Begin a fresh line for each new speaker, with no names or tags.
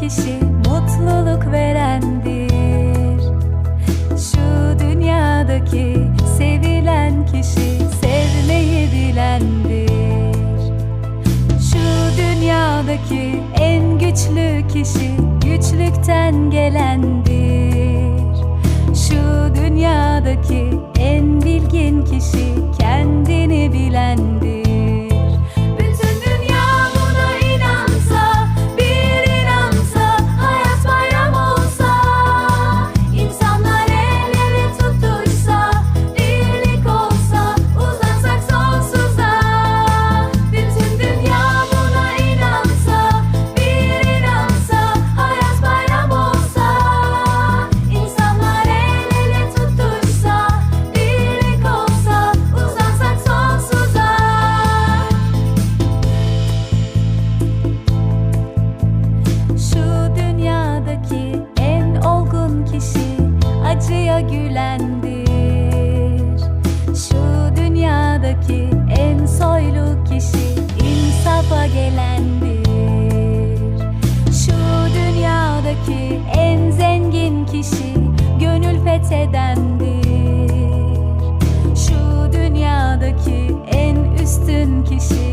kişi mutluluk verendir. Şu dünyadaki sevilen kişi sevmeyi bilendir. Şu dünyadaki en güçlü kişi güçlükten gelendir. Şu dünyadaki en bilgin güneşi acıya gülendir. Şu dünyadaki en soylu kişi insafa gelendir. Şu dünyadaki en zengin kişi gönül fethedendir. Şu dünyadaki en üstün kişi